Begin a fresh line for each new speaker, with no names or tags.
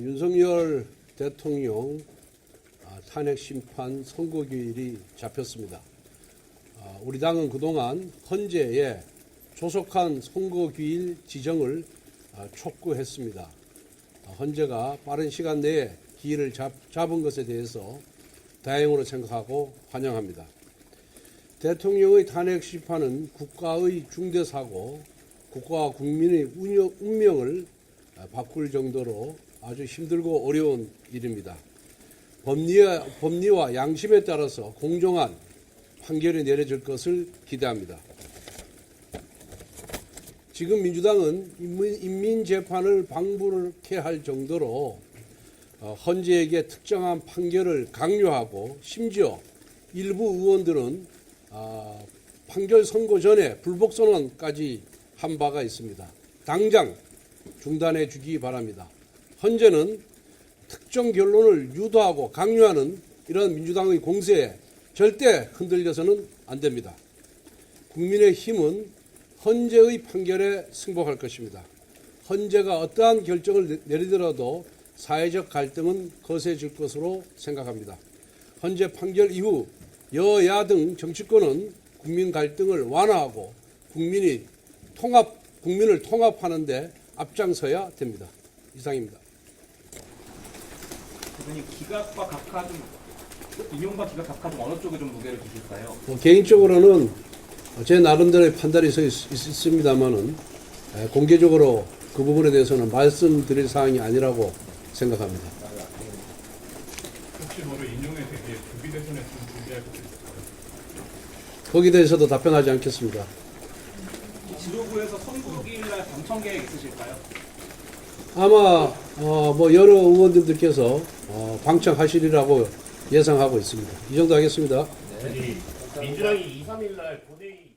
윤석열 대통령 아, 탄핵 심판 선고기일이 잡혔습니다. 아, 우리 당은 그동안 헌재에 조속한 선고기일 지정을 아, 촉구했습니다. 아, 헌재가 빠른 시간 내에 기일을 잡, 잡은 것에 대해서 다행으로 생각하고 환영합니다. 대통령의 탄핵 심판은 국가의 중대 사고, 국가와 국민의 운명을 아, 바꿀 정도로 아주 힘들고 어려운 일입니다. 법리와, 법리와 양심에 따라서 공정한 판결이 내려질 것을 기대합니다. 지금 민주당은 인민- 인민재판을 방불케 할 정도로 어, 헌재에게 특정한 판결을 강요하고 심지어 일부 의원들은 아, 판결 선고 전에 불복 선언까지 한 바가 있습니다. 당장 중단해 주기 바랍니다. 헌재는 특정 결론을 유도하고 강요하는 이런 민주당의 공세에 절대 흔들려서는 안 됩니다. 국민의 힘은 헌재의 판결에 승복할 것입니다. 헌재가 어떠한 결정을 내- 내리더라도 사회적 갈등은 거세질 것으로 생각합니다. 헌재 판결 이후 여야 등 정치권은 국민 갈등을 완화하고 국민이 통합 국민을 통합하는데 앞장서야 됩니다. 이상입니다.
대표님 기각과 각하 중 인용과 기각 각하 중 어느 쪽에 좀 무게를 두실까요?
뭐 개인적으로는 제 나름대로의 판단이 있, 있습니다만은 공개적으로 그 부분에 대해서는 말씀드릴 사항이 아니라고 생각합니다.
혹시 모두 인용에 대해 준비 대선에 좀 준비할 것이 있을까요?
거기에 대해서도 답변하지 않겠습니다.
지도부에서 선거기일 날 방청 계획 있으실까요?
아마 어, 뭐 여러 의원들께서 어, 방청하시리라고 예상하고 있습니다. 이 정도 하겠습니다.
아니 민주당이 2, 3일 날 본회의